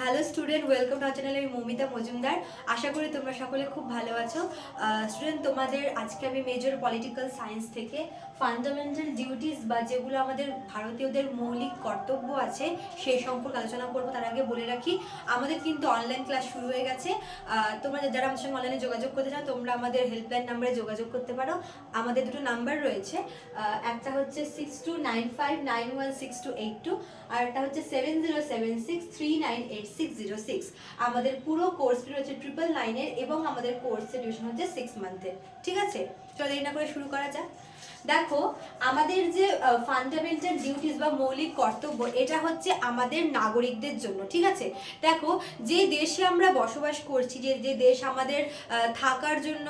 Hello student welcome to channel আমি মমিতা মজুমদার। আশা করি তোমরা সকলে খুব ভালো আছো। স্টুডেন্ট তোমাদের আজকে আমি মেজর পলিটিক্যাল সায়েন্স থেকে ফান্ডামেন্টাল ডিউটিস বা যেগুলো আমাদের ভারতীয়দের মৌলিক কর্তব্য আছে, সেই সম্পর্কে আলোচনা করব, তার আগে বলে রাখি, আমাদের কিন্তু অনলাইন ক্লাস শুরু হয়ে গেছে। তোমরা যারা আমাদের সঙ্গে অনলাইনে যোগাযোগ করতে চাও, তোমরা আমাদের হেল্পলাইন নাম্বারে যোগাযোগ করতে পারো। আমাদের দুটো নাম্বার রয়েছে। একটা হচ্ছে six two nine five nine one six two eight two আর একটা হচ্ছে seven zero seven six three nine eight six zero six আমাদের পুরো কোর্স ফি হচ্ছে ট্রিপল নাইনের এবং আমাদের কোর্সের ডিউরেশন হচ্ছে সিক্স মান্থের ঠিক আছে? চলো দেরি না করে শুরু করা যাক। দেখো, আমাদের যে ফান্ডামেন্টাল ডিউটিস বা মৌলিক কর্তব্য, এটা হচ্ছে আমাদের নাগরিকদের জন্য। ঠিক আছে? দেখো, যে দেশে আমরা বসবাস করছি, যে যে দেশ আমাদের থাকার জন্য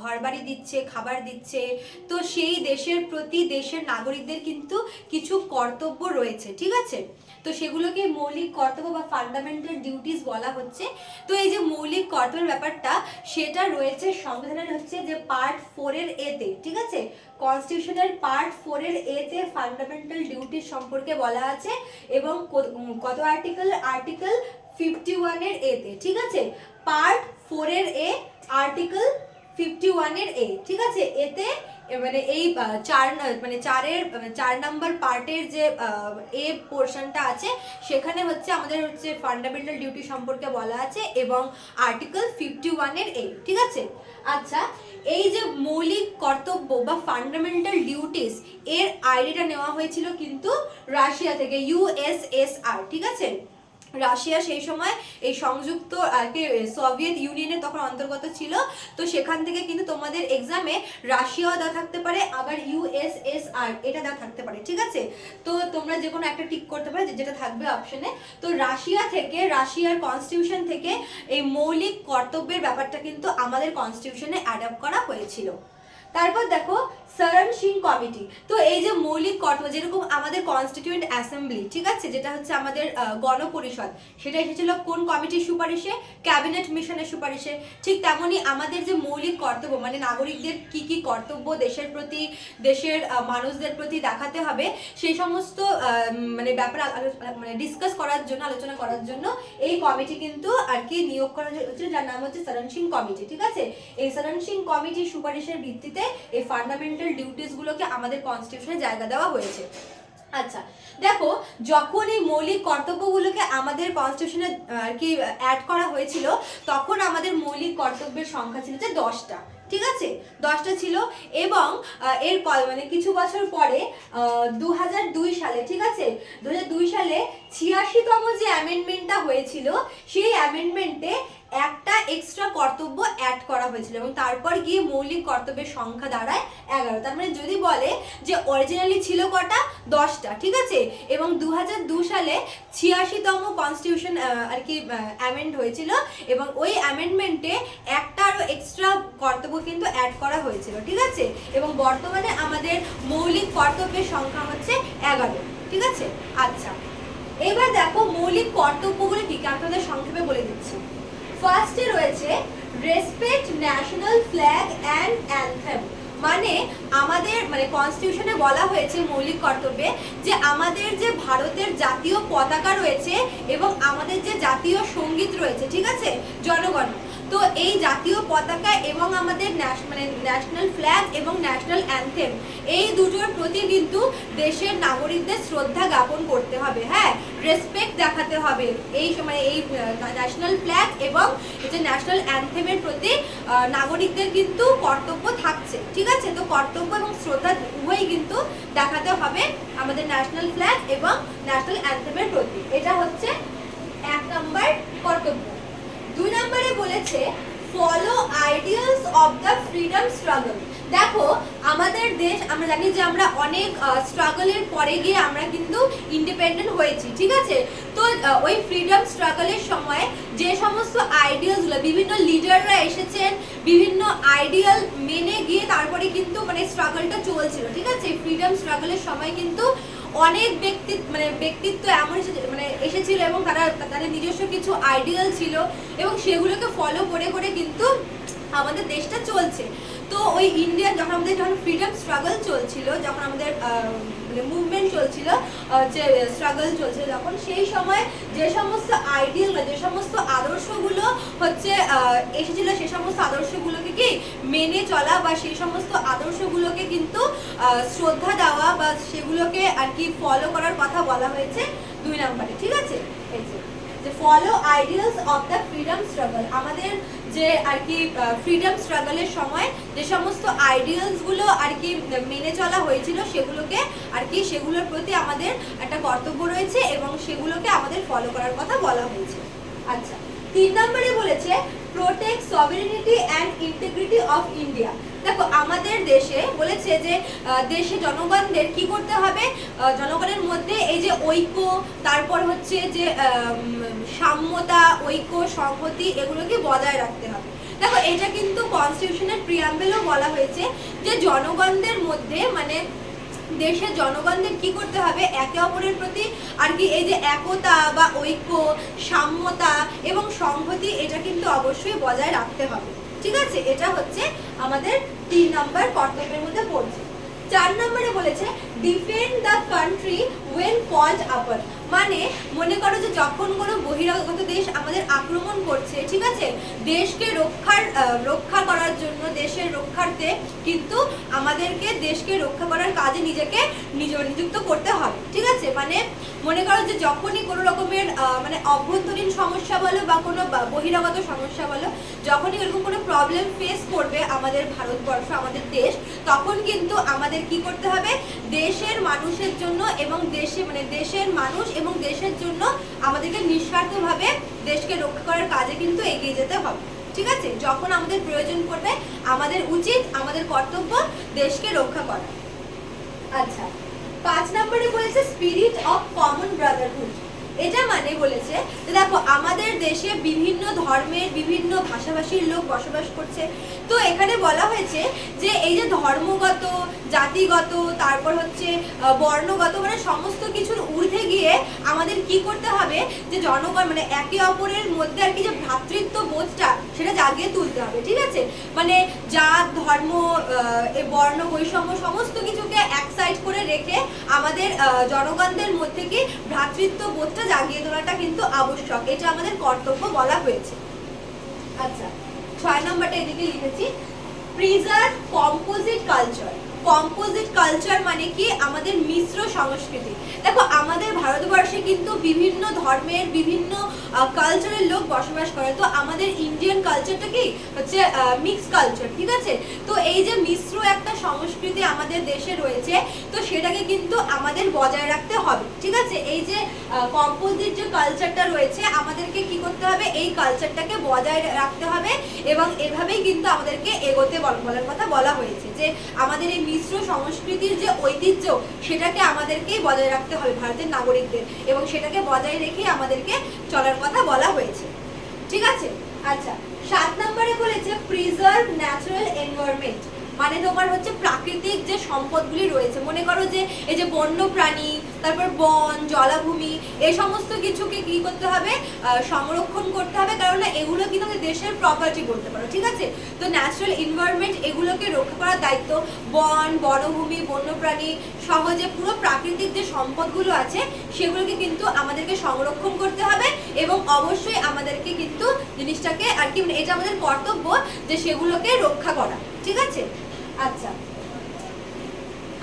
ঘর বাড়ি দিচ্ছে, খাবার দিচ্ছে, তো সেই দেশের প্রতি দেশের নাগরিকদের কিন্তু কিছু কর্তব্য রয়েছে। ঠিক আছে? তো সেগুলোকে মৌলিক কর্তব্য বা ফান্ডামেন্টাল ডিউটিস বলা হচ্ছে। তো এই যে মৌলিক কর্তব্যের ব্যাপারটা, সেটা রয়েছে সংবিধানের হচ্ছে যে পার্ট ফোরের এতে ঠিক আছে? কনস্টিটিউশনের পার্ট ফোরের এতে ফান্ডামেন্টাল ডিউটিস সম্পর্কে বলা আছে এবং কত- আর্টিকেল আর্টিকেল ফিফটি ওয়ানের এতে ঠিক আছে? পার্ট ফোরের এ আর্টিকেল ফিফটি ওয়ানের এ ঠিক আছে? এতে মানে এই চার মানে চারের চার নাম্বার পার্টের যে এ পোর্শনটা আছে, সেখানে হচ্ছে আমাদের হচ্ছে ফান্ডামেন্টাল ডিউটি সম্পর্কে বলা আছে এবং আর্টিকেল ফিফটি ওয়ানের এ ঠিক আছে? আচ্ছা এই যে মৌলিক কর্তব্য বা ফান্ডামেন্টাল ডিউটিস এর আইডিটা নেওয়া হয়েছিল কিন্তু রাশিয়া থেকে ইউএসএসআর ঠিক আছে? রাশিয়া সেই সময় এই সংযুক্ত, আর কি, সোভিয়েত ইউনিয়নের তখন অন্তর্গত ছিল। তো সেখান থেকে কিন্তু তোমাদের এক্সামে রাশিয়াও দেওয়া থাকতে পারে, আবার ইউএসএসআর এটা দেওয়া থাকতে পারে, ঠিক আছে? তো তোমরা যে কোনো একটা টিক করতে পারো যেটা থাকবে অপশনে তো রাশিয়া থেকে, রাশিয়ার কনস্টিটিউশন থেকে এই মৌলিক কর্তব্যের ব্যাপারটা কিন্তু আমাদের কনস্টিটিউশনে অ্যাডাপ্ট করা হয়েছিল। তারপর দেখো সরণ সিং কমিটি। তো এই যে মৌলিক কর্তব্য যেরকম আমাদের কনস্টিটিউয়েন্ট অ্যাসেম্বলি ঠিক আছে? যেটা হচ্ছে আমাদের গণপরিষদ, সেটা এসেছিল কোন কমিটির সুপারিশে? ক্যাবিনেট মিশনের সুপারিশে। ঠিক তেমনি আমাদের যে মৌলিক কর্তব্য মানে নাগরিকদের কি কি কর্তব্য দেশের প্রতি, দেশের মানুষদের প্রতি দেখাতে হবে, সেই সমস্ত মানে ব্যাপার মানে ডিসকাস করার জন্য, আলোচনা করার জন্য এই কমিটি কিন্তু আর কি নিয়োগ করা হয়েছিল, যার নাম হচ্ছে সরণ সিং কমিটি, ঠিক আছে? এই সরণ কমিটির সুপারিশের ভিত্তিতে এই ফান্ডামেন্টাল ডিউটিস গুলোকে আমাদের কনস্টিটিউশনে জায়গা দেওয়া হয়েছে। আচ্ছা দেখো, যখন এই মৌলিক কর্তব্যগুলোকে আমাদের কনস্টিটিউশনে আর কি অ্যাড করা হয়েছিল, তখন আমাদের মৌলিক কর্তব্যের সংখ্যা ছিল যে দশটা, ঠিক আছে? দশটা ছিল এবং এর মানে কিছু বছর পরে দু সালে, ঠিক আছে? দু সালে ছিয়াশিতম যে অ্যামেন্ডমেন্টটা হয়েছিল, সেই অ্যামেন্ডমেন্টে একটা এক্সট্রা কর্তব্য অ্যাড করা হয়েছিল এবং তারপর গিয়ে মৌলিক কর্তব্যের সংখ্যা দাঁড়ায় এগারো। তার মানে যদি বলে যে অরিজিনালি ছিল কটা? দশটা, ঠিক আছে? এবং দু সালে ছিয়াশিতম কনস্টিটিউশন আর কি অ্যামেন্ড হয়েছিল এবং ওই অ্যামেন্ডমেন্টে একটা আরও এক্সট্রা কর্তব্য কিন্তু অ্যাড করা হয়েছিল, ঠিক আছে? এবং বর্তমানে আমাদের মৌলিক কর্তব্যের সংখ্যা হচ্ছে এগারো, ঠিক আছে? আচ্ছা এবার দেখো মৌলিক কর্তব্যগুলো কি আপনাদের সংক্ষেপে বলে দিচ্ছি। ফার্স্টে রয়েছে respect national flag and anthem মানে আমাদের মানে কনস্টিটিউশনে বলা হয়েছে মৌলিক কর্তব্যে যে আমাদের যে ভারতের জাতীয় পতাকা রয়েছে এবং আমাদের যে জাতীয় সংগীত রয়েছে, ঠিক আছে? জনগণ। তো এই জাতীয় পতাকা এবং আমাদের মানে ন্যাশনাল ফ্ল্যাগ এবং ন্যাশনাল অ্যান্থেম, এই দুটোর প্রতি কিন্তু দেশের নাগরিকদের শ্রদ্ধা জ্ঞাপন করতে হবে হ্যাঁ? রেসপেক্ট দেখাতে হবে এই সময়, এই ন্যাশনাল ফ্ল্যাগ এবং এই যে ন্যাশনাল অ্যান্থেমের প্রতি নাগরিকদের কিন্তু কর্তব্য থাকছে, ঠিক আছে? তো কর্তব্য এবং শ্রদ্ধা উভয়ই কিন্তু দেখাতে হবে আমাদের ন্যাশনাল ফ্ল্যাগ এবং ন্যাশনাল অ্যান্থেমের প্রতি। এটা হচ্ছে এক নম্বর কর্তব্য দুই নম্বরে বলেছে follow ideals of the freedom struggle দেখো, আমাদের দেশ, আমরা জানি যে আমরা অনেক স্ট্রাগলের পরে গিয়ে আমরা কিন্তু ইন্ডিপেন্ডেন্ট হয়েছি, ঠিক আছে? তো ওই ফ্রিডম স্ট্রাগলের সময় যে সমস্ত আইডিয়ালসগুলো বিভিন্ন লিডাররা এসেছেন, বিভিন্ন আইডিয়াল মেনে গিয়ে তারপরে কিন্তু মানে স্ট্রাগলটা চলছিল, ঠিক আছে? ফ্রিডম স্ট্রাগলের সময় কিন্তু অনেক ব্যক্তি মানে ব্যক্তিত্ব এমন মানে এসেছিল এবং তারা তাদের নিজস্ব কিছু আইডিয়াল ছিল এবং সেগুলোকে ফলো করে করে কিন্তু আমাদের দেশটা চলছে। তো ওই ইন্ডিয়ান যখন আমাদের যখন ফ্রিডম স্ট্রাগল চলছিল, যখন আমাদের মানে মুভমেন্ট চলছিল যে স্ট্রাগল চলছিল যখন সেই সময় যে সমস্ত আইডিয়াল হচ্ছে এসেছিল সে সমস্ত আদর্শগুলোকে কি মেনে চলা বা সেই সমস্ত আদর্শগুলোকে কিন্তু শ্রদ্ধা দেওয়া বা সেগুলোকে আর কি ফলো করার কথা বলা হয়েছে দুই নম্বরে, ঠিক আছে? যে যে follow ideals of the freedom struggle আমাদের যে আর কি ফ্রিডম স্ট্রাগলের সময় যে সমস্ত আইডিয়ালসগুলো আর কি মেনে চলা হয়েছিল, সেগুলোকে আর কি, সেগুলোর প্রতি আমাদের একটা কর্তব্য রয়েছে এবং সেগুলোকে আমাদের ফলো করার কথা বলা হয়েছে। আচ্ছা। তিন নম্বরে বলেছে protect sovereignty and integrity of India দেখো, আমাদের দেশে বলেছে যে দেশে জনগণদের কি করতে হবে? জনগণের মধ্যে এই যে ঐক্য, তারপর হচ্ছে যে সাম্যতা, ঐক্য, সংহতি, এগুলোকে বজায় রাখতে হবে। দেখো, এটা কিন্তু কনস্টিটিউশনের প্রিয়াম্বেলও বলা হয়েছে যে, জনগণদের মধ্যে মানে দেশের জনগণদের কি করতে হবে? একে অপরের প্রতি আর কি এই যে একতা বা ঐক্য, সাম্যতা এবং সংহতি, এটা কিন্তু অবশ্যই বজায় রাখতে হবে। ঠিক আছে? এটা হচ্ছে আমাদের তিন নম্বর কর্তব্যের মধ্যে পড়ছে। চার নম্বরে বলেছে defend the country when called upon মানে মনে করো যে যখন কোনো বহিরাগত দেশ আমাদের আক্রমণ করছে, ঠিক আছে? দেশকে রক্ষার রক্ষা করার জন্য, দেশের রক্ষার্থে কিন্তু আমাদেরকে দেশকে রক্ষা করার কাজে নিজেকে নিজ, নিযুক্ত করতে হবে, ঠিক আছে? মানে মনে করো যে যখনই কোনো রকমের মানে অভ্যন্তরীণ সমস্যা বলো বা কোনো বহিরাগত সমস্যা বলো, যখনই এরকম কোনো প্রবলেম ফেস করবে আমাদের ভারতবর্ষ, আমাদের দেশ, তখন কিন্তু আমাদের কি করতে হবে? দেশের মানুষের জন্য এবং দেশে মানে দেশের মানুষ এবং দেশের জন্য আমাদেরকে নিঃস্বার্থভাবে দেশকে রক্ষা করার কাজে কিন্তু এগিয়ে যেতে হবে। ঠিক আছে? যখন আমাদের প্রয়োজন পড়বে, আমাদের উচিত, আমাদের কর্তব্য দেশকে রক্ষা করা। আচ্ছা পাঁচ নম্বরে বলেছে স্পিরিট অফ কমন ব্রাদারহুড এটা মানে বলেছে যে দেখো, আমাদের দেশে বিভিন্ন ধর্মের বিভিন্ন ভাষাভাষীর লোক বসবাস করছে। তো এখানে বলা হয়েছে যে এই যে ধর্মগত, জাতিগত, তারপর হচ্ছে বর্ণগত মানে সমস্ত কিছুর ঊর্ধ্বে গিয়ে আমাদের কি করতে হবে? যে জনগণ মানে একে অপরের মধ্যে আর কি যে ভ্রাতৃত্ব বোধটা সেটা জাগিয়ে তুলতে হবে, ঠিক আছে? মানে জাত, ধর্ম বর্ণ, বৈষম্য সমস্ত কিছুকে এক সাইড করে রেখে আমাদের জনগণদের মধ্যে কি ভ্রাতৃত্ব বোধটা জাগিয়ে তোলাটা কিন্তু আবশ্যক। এটা আমাদের কর্তব্য বলা হয়েছে। আচ্ছা ছয় নম্বরটা এদিকে লিখেছি। Preserve composite culture composite culture মানে কি? আমাদের মিশ্র সংস্কৃতি। দেখো, আমাদের ভারতবর্ষে কিন্তু বিভিন্ন ধর্মের, বিভিন্ন কালচারের লোক বসবাস করে। তো আমাদের ইন্ডিয়ান কালচারটা কি? হচ্ছে মিক্স কালচার ঠিক আছে? তো এই যে মিশ্র একটা সংস্কৃতি আমাদের দেশে রয়েছে, তো সেটাকে কিন্তু আমাদের বজায় রাখতে হবে, ঠিক আছে? এই যে কম্পোজিট যে কালচারটা রয়েছে, আমাদেরকে কি করতে হবে? এই কালচারটাকে বজায় রাখতে হবে এবং এভাবেই কিন্তু আমাদেরকে এগোতে বলার কথা বলা হয়েছে যে আমাদের এই মিশ্র সংস্কৃতির যে ঐতিহ্য, সেটাকে আমাদেরকেই বজায় রাখতে হবে ভারতের নাগরিকদের। এবং সেটাকে বজায় রেখে আমাদেরকে চলার কথা বলা হয়েছে। ঠিক আছে? আচ্ছা সাত নম্বরে বলেছে প্রিজার্ভ ন্যাচারাল এনভায়রনমেন্ট মানে তোমার হচ্ছে প্রাকৃতিক যে সম্পদগুলি রয়েছে। মনে করো যে এই যে বন্য প্রাণী তারপর বন, জলাভূমি এই সমস্ত কিছুকে কি করতে হবে? সংরক্ষণ করতে হবে। কারণ এগুলো কিন্তু দেশের প্রপার্টি বলতে পারো, ঠিক আছে? তো ন্যাচারাল এনভায়রনমেন্ট এগুলোকে রক্ষা করার দায়িত্ব বন, বনভূমি, বন্যপ্রাণী, সহজে পুরো প্রাকৃতিক যে সম্পদগুলো আছে, সেগুলোকে কিন্তু আমাদেরকে সংরক্ষণ করতে হবে এবং অবশ্যই আমাদেরকে কিন্তু জিনিসটাকে আর কি মানে এটা আমাদের কর্তব্য যে সেগুলোকে রক্ষা করা, ঠিক আছে? আচ্ছা।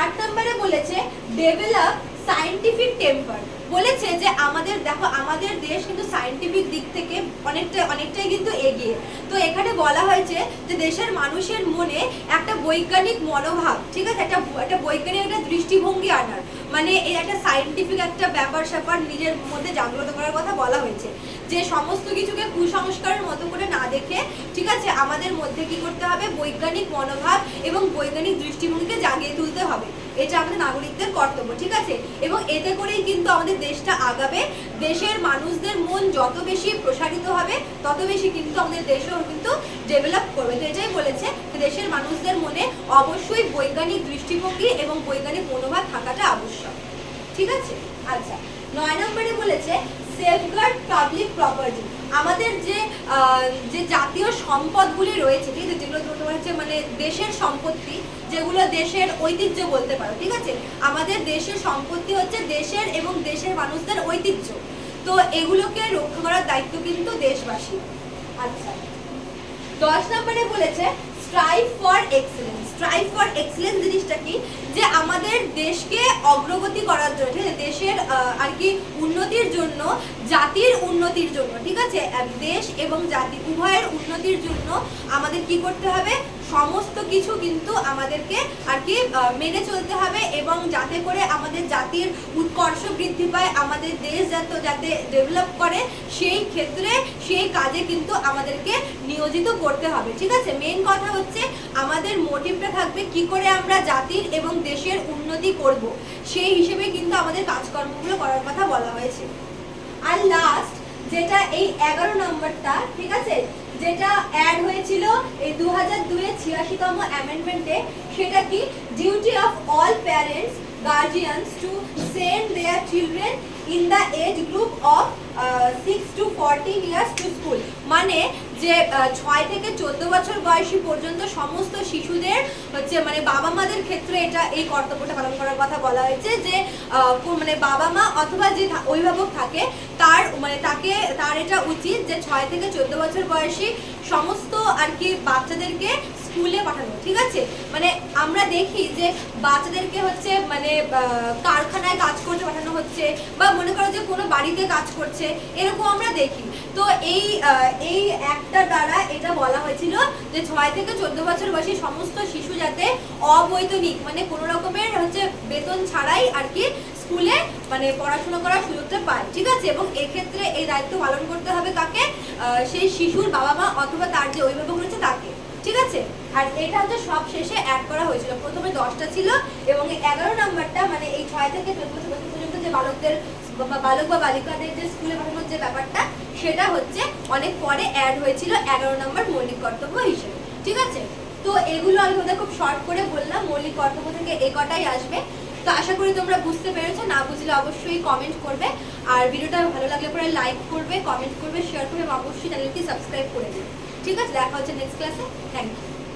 আট নম্বরে বলেছে ডেভেলপ সায়েন্টিফিক টেম্পার বলেছে যে আমাদের, দেখো, আমাদের দেশ কিন্তু সায়েন্টিফিক দিক থেকে অনেকটা, অনেকটাই কিন্তু এগিয়ে। তো এখানে বলা হয়েছে যে দেশের মানুষের মনে একটা বৈজ্ঞানিক মনোভাব, ঠিক আছে? একটা একটা বৈজ্ঞানিক একটা দৃষ্টিভঙ্গি আনার। মানে এই একটা সায়েন্টিফিক একটা ব্যাপার স্যাপার নিজের মধ্যে জাগ্রত করার কথা বলা হয়েছে। যে সমস্ত কিছুকে কুসংস্কারের মতো করে না দেখে, ঠিক আছে, আমাদের মধ্যে কি করতে হবে? বৈজ্ঞানিক মনোভাব এবং বৈজ্ঞানিক দৃষ্টিভঙ্গিকে জাগিয়ে তুলতে হবে। এটা আমাদের নাগরিকদের কর্তব্য, ঠিক আছে? এবং এতে করেই কিন্তু আমাদের দেশটা আগাবে। দেশের মানুষদের মন যত বেশি প্রসারিত হবে, তত বেশি কিন্তু আমাদের দেশও কিন্তু ডেভেলপ করবে। তো এটাই বলেছে দেশের মানুষদের মনে অবশ্যই বৈজ্ঞানিক দৃষ্টিভঙ্গি এবং বৈজ্ঞানিক মনোভাব থাকাটা আবশ্যক। ঠিক আছে? আচ্ছা নয় নম্বরে বলেছে সেফগার্ড পাবলিক প্রপার্টি আমাদের যে যে জাতীয় সম্পদগুলি রয়েছে, ঠিক আছে? যেগুলো তোমার হচ্ছে মানে দেশের সম্পত্তি যেগুলো দেশের ঐতিহ্য বলতে পারো, ঠিক আছে? আমাদের দেশের সম্পত্তি হচ্ছে দেশের এবং দেশের মানুষদের ঐতিহ্য। তো এগুলোকে রক্ষা করার দায়িত্ব কিন্তু দেশবাসী। আচ্ছা। দশ নম্বরে বলেছে strive for excellence strive for excellence জিনিসটা কি? যে আমাদের দেশকে অগ্রগতি করার জন্য, ঠিক আছে? দেশের আর কি উন্নতির জন্য, জাতির উন্নতির জন্য, ঠিক আছে? দেশ এবং জাতি উভয়ের উন্নতির জন্য আমাদের কি করতে হবে? সমস্ত কিছু কিন্তু আমাদেরকে আর কি মেনে চলতে হবে এবং যাতে করে আমাদের জাতির উৎকর্ষ বৃদ্ধি পায়, আমাদের দেশ যাতে যাতে ডেভেলপ করে, সেই ক্ষেত্রে সেই কাজে কিন্তু আমাদেরকে নিয়োজিত করতে হবে। ঠিক আছে? মেন কথা হচ্ছে আমাদের মোটিভটা থাকবে কি করে আমরা জাতির এবং দেশের উন্নতি করব। সেই হিসেবে কিন্তু আমাদের কাজকর্মগুলো করার কথা বলা হয়েছে। আর লাস্ট যেটা এই এগারো নম্বরটা, ঠিক আছে? যেটা অ্যাড হয়েছিল এই দু হাজার দুয়ে ছিয়াশিতম অ্যামেন্ডমেন্টে সেটা কি? Duty of all parents guardians to send their children in the age group of six to fourteen years to school মানে যে ছয় থেকে চোদ্দ বছর বয়সী পর্যন্ত সমস্ত শিশুদের হচ্ছে মানে বাবা মাদের ক্ষেত্রে এটা, এই কর্তব্যটা পালন করার কথা বলা হয়েছে যে মানে বাবা মা অথবা যে অভিভাবক থাকে, তার মানে তাকে, তার এটা উচিত যে ছয় থেকে চোদ্দ বছর বয়সী সমস্ত আর কি বাচ্চাদেরকে স্কুলে পাঠানো, ঠিক আছে? মানে আমরা দেখি যে বাচ্চাদেরকে হচ্ছে মানে কারখানায় কাজ করতে পাঠানো হচ্ছে, বা মনে করো যে কোনো বাড়িতে কাজ করছে, এরকম আমরা দেখি। তো এই এই একটা দ্বারা এটা বলা হয়েছিল যে ছয় থেকে চোদ্দ বছর বয়সী সমস্ত শিশু যাতে অবৈতনিক মানে কোনো রকমের হচ্ছে বেতন ছাড়াই আর কি স্কুলে মানে পড়াশোনা করার সুযোগটা পায় ঠিক আছে? এবং এক্ষেত্রে এই দায়িত্ব পালন করতে হবে আহ, সেই শিশুর বাবা মা অথবা তার যে অভিভাবক রয়েছে তাকে ঠিক আছে? আর এটা হচ্ছে সব শেষে অ্যাড করা হয়েছিল। প্রথমে দশটা ছিল এবং এই এগারো নাম্বারটা মানে এই ছয় থেকে চোদ্দ বছর পর্যন্ত যে বালকদের বালক বা বালিকাদের যে স্কুলে পাঠানোর যে ব্যাপারটা সেটা হচ্ছে অনেক পরে অ্যাড হয়েছিল এগারো নম্বর মৌলিক কর্তব্য হিসেবে ঠিক আছে? তো এগুলো আমি তোমাদের খুব শর্ট করে বললাম। মৌলিক কর্তব্য থেকে এ কটাই আসবে। তো আশা করি তোমরা বুঝতে পেরেছ, না বুঝলে অবশ্যই কমেন্ট করবে। আর ভিডিওটা ভালো লাগলে পরে লাইক করবে কমেন্ট করবে শেয়ার করবে এবং অবশ্যই চ্যানেলটি সাবস্ক্রাইব করে দেবে। ঠিক আছে, দেখা হচ্ছে নেক্সট ক্লাসে থ্যাংক ইউ